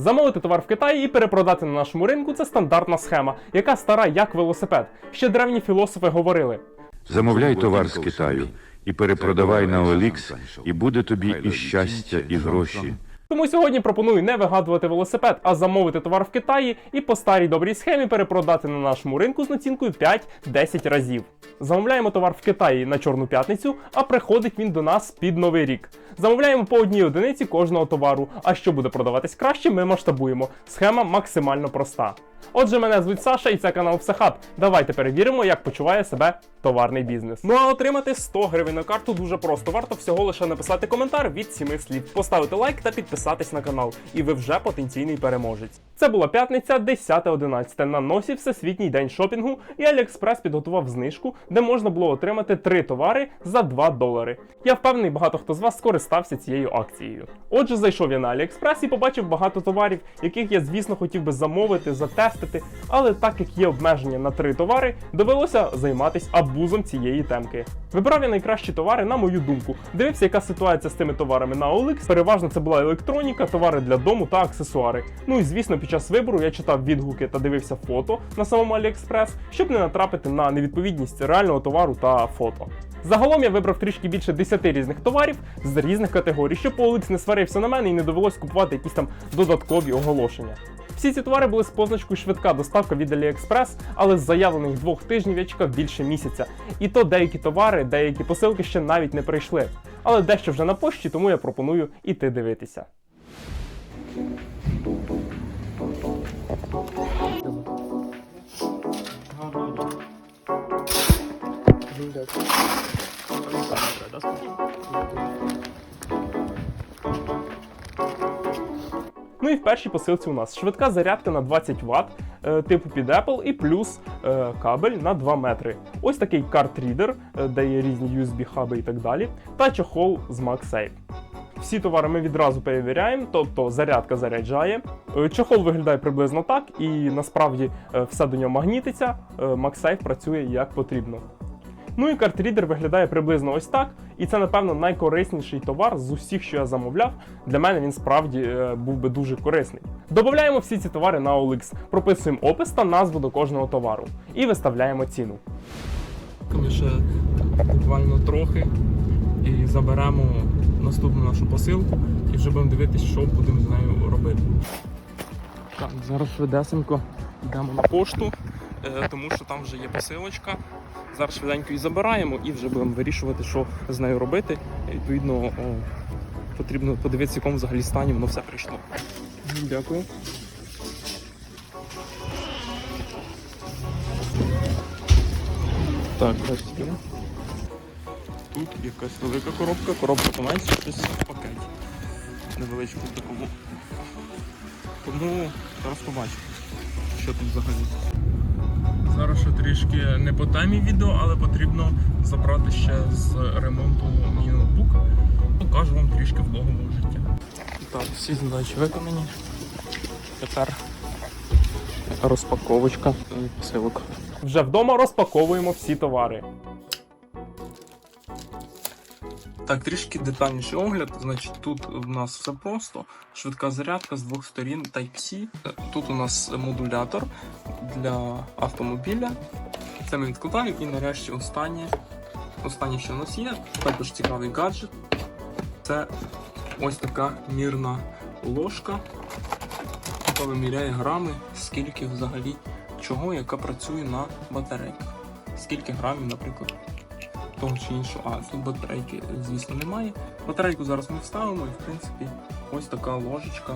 Замовити товар в Китаї і перепродати на нашому ринку це стандартна схема, яка стара як велосипед. Ще древні філософи говорили. Замовляй товар з Китаю і перепродавай на Олікс, і буде тобі і щастя, і гроші. Тому сьогодні пропоную не вигадувати велосипед, а замовити товар в Китаї і по старій добрій схемі перепродати на нашому ринку з націнкою 5-10 разів. Замовляємо товар в Китаї на Чорну п'ятницю, а приходить він до нас під новий рік. Замовляємо по одній одиниці кожного товару. А що буде продаватись краще, ми масштабуємо. Схема максимально проста. Отже, мене звуть Саша і це канал Всехаб. Давайте перевіримо, як почуває себе товарний бізнес. Ну а отримати 100 гривень на карту дуже просто. Варто всього лише написати коментар від 7 слів, поставити лайк та підписатись на канал. І ви вже потенційний переможець. Це була п'ятниця, 10-11. На носі Всесвітній день шопінгу, і AliExpress підготував знижку, де можна було отримати 3 товари за 2 долари. Я впевнений, багато хто з вас скористався цією акцією. Отже, зайшов я на AliExpress і побачив багато товарів, яких я, звісно, хотів би замовити, затестити, але так як є обмеження на 3 товари, довелося займатися абузом цієї темки. Вибрав я найкращі товари, на мою думку. Дивився, яка ситуація з тими товарами на OLX. Переважно це була електроніка, товари для дому та аксесуари. Ну і звісно, під час вибору я читав відгуки та дивився фото на самому AliExpress, щоб не натрапити на невідповідність реального товару та фото. Загалом я вибрав трішки більше 10 різних товарів з різних категорій, щоб OLX не сварився на мене і не довелось купувати якісь там додаткові оголошення. Всі ці товари були з позначкою швидка доставка від AliExpress, але з заявлених двох тижнів я чекав більше місяця. І то деякі товари, деякі посилки ще навіть не прийшли. Але дещо вже на пошті, тому я пропоную іти дивитися. Ну і в першій посилці у нас швидка зарядка на 20 Вт, е, типу під Apple, і плюс е, кабель на 2 метри. Ось такий карт-рідер, е, де є різні USB-хаби і так далі, та чохол з MagSafe. Всі товари ми відразу перевіряємо, тобто зарядка заряджає. Чохол виглядає приблизно так, і насправді все до нього магнітиться. MagSafe працює як потрібно. Ну і картрідер виглядає приблизно ось так, і це, напевно, найкорисніший товар з усіх, що я замовляв. Для мене він справді е, був би дуже корисний. Додаємо всі ці товари на OLX, прописуємо опис та назву до кожного товару і виставляємо ціну. Ми ще буквально трохи і заберемо наступну нашу посилку і вже будемо дивитися, що будемо з нею робити. Так, зараз швидесенько йдемо на пошту, е, тому що там вже є посилочка. Зараз швиденько її забираємо і вже будемо вирішувати, що з нею робити. Відповідно, о, потрібно подивитися, в якому взагалі стані воно все прийшло. Дякую. Так, бачите. Тут якась велика коробка, коробка поменше, щось в пакеті. Невеличку такому. Тому зараз побачимо, що тут взагалі. Зараз ще трішки не по темі відео, але потрібно забрати ще з ремонту мій ноутбук. Покажу вам трішки влогового життя. Так, всі задачі виконані. Тепер розпаковочка посилок. Вже вдома розпаковуємо всі товари. Так, трішки детальніший огляд. Значить, тут у нас все просто. Швидка зарядка з двох сторін Type-C. Тут у нас модулятор для автомобіля. Це ми відкладаємо і нарешті останнє. Останнє, що у нас є, також цікавий гаджет. Це ось така мірна ложка, яка виміряє грами, скільки взагалі чого, яка працює на батарейках. Скільки грамів, наприклад, того чи іншого. А тут батарейки, звісно, немає. Батарейку зараз ми вставимо і в принципі ось така ложечка.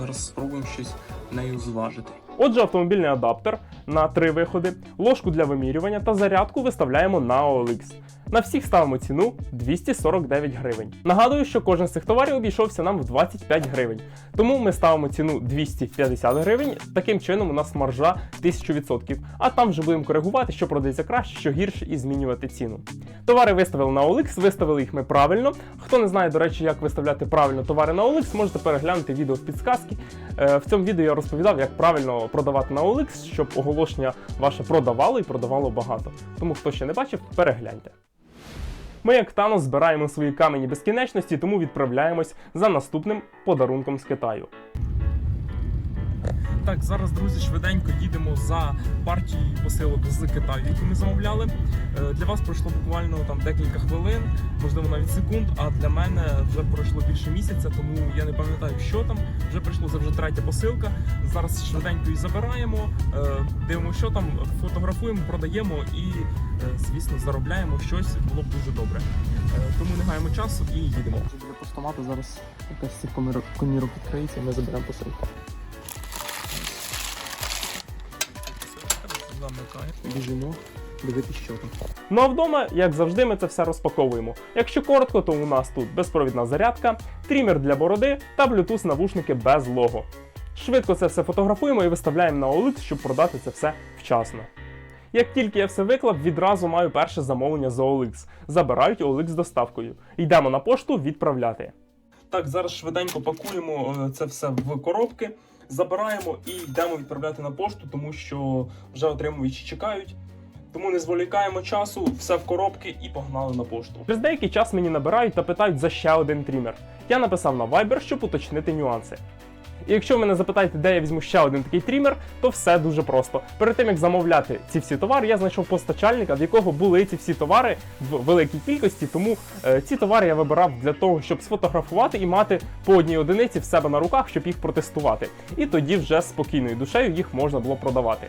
Зараз спробуємо щось нею зважити. Отже, автомобільний адаптер на три виходи, ложку для вимірювання та зарядку виставляємо на OLX. На всіх ставимо ціну 249 гривень. Нагадую, що кожен з цих товарів обійшовся нам в 25 гривень. Тому ми ставимо ціну 250 гривень. Таким чином у нас маржа 1000%. А там вже будемо коригувати, що продається краще, що гірше, і змінювати ціну. Товари виставили на OLX, виставили їх ми правильно. Хто не знає, до речі, як виставляти правильно товари на OLX, можете переглянути відео в підсказки. Е, В цьому відео я розповідав, як правильно продавати на OLX, щоб оголошення ваше продавало і продавало багато. Тому хто ще не бачив, перегляньте. Ми, як Танос, збираємо свої камені безкінечності, тому відправляємось за наступним подарунком з Китаю. Так, зараз, друзі, швиденько їдемо за партією посилок з Китаю, яку ми замовляли. Е, Для вас пройшло буквально там декілька хвилин, можливо навіть секунд. А для мене вже пройшло більше місяця, тому я не пам'ятаю, що там. Вже прийшло це вже третя посилка. Зараз швиденько її забираємо, е, дивимося, що там, фотографуємо, продаємо і, е, звісно, заробляємо щось. Було б дуже добре. Е, Тому не гаємо часу і їдемо. Для постамату зараз якась цих комірок відкриється, і ми заберемо посилку. Біжимо. Дивитися, що там. Ну а вдома, як завжди, ми це все розпаковуємо. Якщо коротко, то у нас тут безпровідна зарядка, трімер для бороди та Bluetooth навушники без лого. Швидко це все фотографуємо і виставляємо на OLX, щоб продати це все вчасно. Як тільки я все виклав, відразу маю перше замовлення з OLX. Забирають OLX з доставкою. Йдемо на пошту відправляти. Так, зараз швиденько пакуємо е, це все в коробки, забираємо і йдемо відправляти на пошту, тому що вже отримувачі чекають. Тому не зволікаємо часу, все в коробки і погнали на пошту. Через деякий час мені набирають та питають за ще один трімер. Я написав на Viber, щоб уточнити нюанси. І якщо мене запитаєте, де я візьму ще один такий трімер, то все дуже просто. Перед тим як замовляти ці всі товари, я знайшов постачальника, в якого були ці всі товари в великій кількості. Тому е, ці товари я вибирав для того, щоб сфотографувати і мати по одній одиниці в себе на руках, щоб їх протестувати. І тоді вже спокійною душею їх можна було продавати.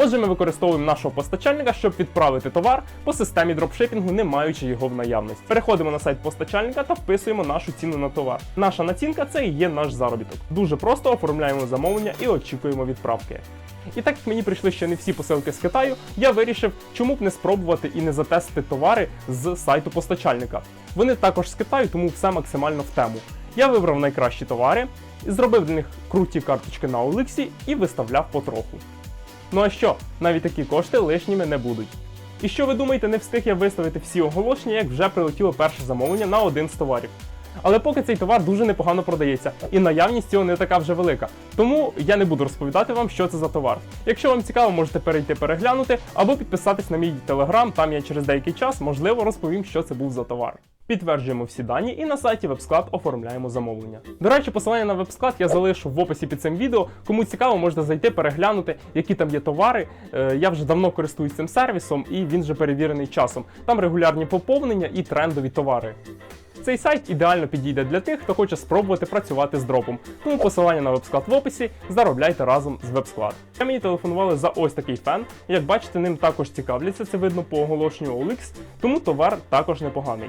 Отже, ми використовуємо нашого постачальника, щоб відправити товар по системі дропшипінгу, не маючи його в наявності. Переходимо на сайт постачальника та вписуємо нашу ціну на товар. Наша націнка це і є наш заробіток. Дуже просто оформляємо замовлення і очікуємо відправки. І так як мені прийшли ще не всі посилки з Китаю, я вирішив, чому б не спробувати і не затестити товари з сайту постачальника. Вони також з Китаю, тому все максимально в тему. Я вибрав найкращі товари, зробив для них круті карточки на OLX і виставляв потроху. Ну а що, навіть такі кошти лишніми не будуть. І що ви думаєте, не встиг я виставити всі оголошення, як вже прилетіло перше замовлення на один з товарів. Але поки цей товар дуже непогано продається, і наявність цього не така вже велика. Тому я не буду розповідати вам, що це за товар. Якщо вам цікаво, можете перейти переглянути або підписатись на мій телеграм, там я через деякий час можливо розповім, що це був за товар. Підтверджуємо всі дані і на сайті вебсклад оформляємо замовлення. До речі, посилання на вебсклад я залишу в описі під цим відео. Кому цікаво, можете зайти, переглянути, які там є товари. Е, Я вже давно користуюсь цим сервісом і він вже перевірений часом. Там регулярні поповнення і трендові товари. Цей сайт ідеально підійде для тих, хто хоче спробувати працювати з дропом. Тому посилання на вебсклад в описі, заробляйте разом з вебсклад. Я мені телефонували за ось такий фен. Як бачите, ним також цікавляться, це видно по оголошенню OLX, тому товар також непоганий.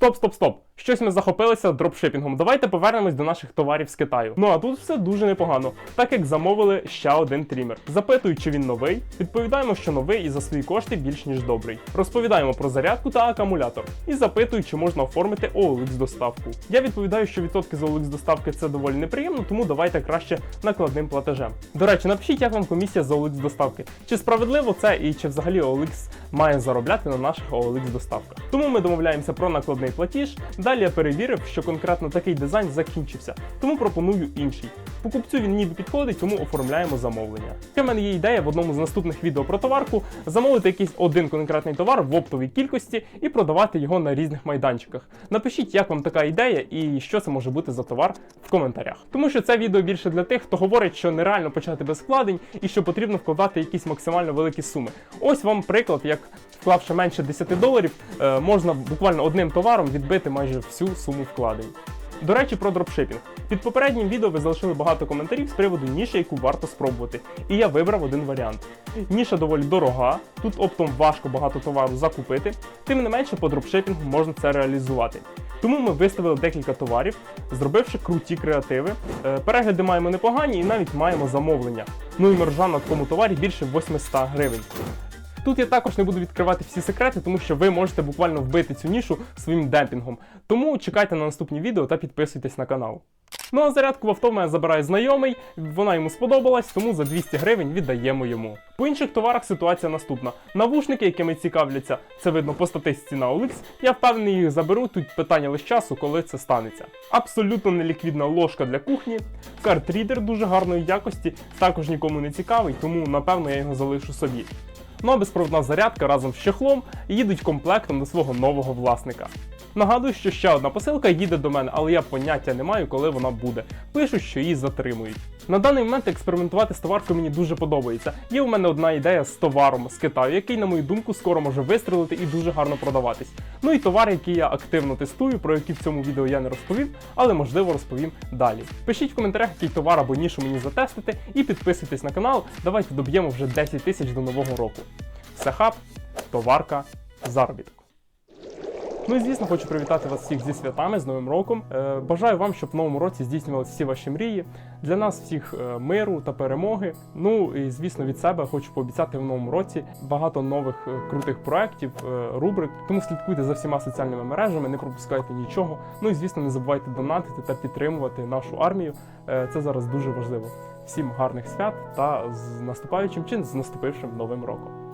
Стоп, стоп, стоп! Щось ми захопилися дропшипінгом. Давайте повернемось до наших товарів з Китаю. Ну а тут все дуже непогано, так як замовили ще один трімер. Запитують, чи він новий. Відповідаємо, що новий і за свої кошти більш ніж добрий. Розповідаємо про зарядку та акумулятор. І запитують, чи можна оформити OLX доставку. Я відповідаю, що відсотки з OLX доставки це доволі неприємно, тому давайте краще накладним платежем. До речі, напишіть, як вам комісія з OLX доставки. Чи справедливо це і чи взагалі OLX має заробляти на наших OLX доставках. Тому ми домовляємося про накладний платіж. Далі я перевірив, що конкретно такий дизайн закінчився, тому пропоную інший. Покупцю він ніби підходить, тому оформляємо замовлення. Ще в мене є ідея в одному з наступних відео про товарку замовити якийсь один конкретний товар в оптовій кількості і продавати його на різних майданчиках. Напишіть, як вам така ідея і що це може бути за товар в коментарях. Тому що це відео більше для тих, хто говорить, що нереально почати без вкладень і що потрібно вкладати якісь максимально великі суми. Ось вам приклад, як вклавши менше 10 доларів, е, можна буквально одним товаром відбити майже всю суму вкладень. До речі, про дропшипінг. Під попереднім відео ви залишили багато коментарів з приводу ніші, яку варто спробувати. І я вибрав один варіант. Ніша доволі дорога, тут оптом важко багато товару закупити, тим не менше по дропшипінгу можна це реалізувати. Тому ми виставили декілька товарів, зробивши круті креативи. Е, Перегляди маємо непогані і навіть маємо замовлення. Ну і маржа на такому товарі більше 800 гривень. Тут я також не буду відкривати всі секрети, тому що ви можете буквально вбити цю нішу своїм демпінгом. Тому чекайте на наступні відео та підписуйтесь на канал. Ну а зарядку в авто в мене забирає знайомий, вона йому сподобалась, тому за 200 гривень віддаємо йому. По інших товарах ситуація наступна. Навушники, якими цікавляться, це видно по статистиці на OLX, я впевнений їх заберу, тут питання лише часу, коли це станеться. Абсолютно неліквідна ложка для кухні, картрідер дуже гарної якості, також нікому не цікавий, тому напевно я його залишу собі. Ну а безпровідна зарядка разом з чехлом їдуть комплектом до свого нового власника. Нагадую, що ще одна посилка їде до мене, але я поняття не маю, коли вона буде. Пишуть, що її затримують. На даний момент експериментувати з товаркою мені дуже подобається. Є у мене одна ідея з товаром з Китаю, який, на мою думку, скоро може вистрілити і дуже гарно продаватись. Ну і товар, який я активно тестую, про який в цьому відео я не розповів, але можливо розповім далі. Пишіть в коментарях, який товар або нішу мені затестити, і підписуйтесь на канал. Давайте доб'ємо вже 10 тисяч до нового року. Сахаб, товарка, заробіток. Ну і звісно, хочу привітати вас всіх зі святами, з Новим роком. Е, бажаю вам, щоб в новому році здійснювалися всі ваші мрії. Для нас всіх е, миру та перемоги. Ну і звісно, від себе хочу пообіцяти в новому році багато нових е, крутих проєктів, рубрик. Тому слідкуйте за всіма соціальними мережами, не пропускайте нічого. Ну і звісно, не забувайте донатити та підтримувати нашу армію. Це зараз дуже важливо. Всім гарних свят та з наступаючим чи з наступившим новим роком.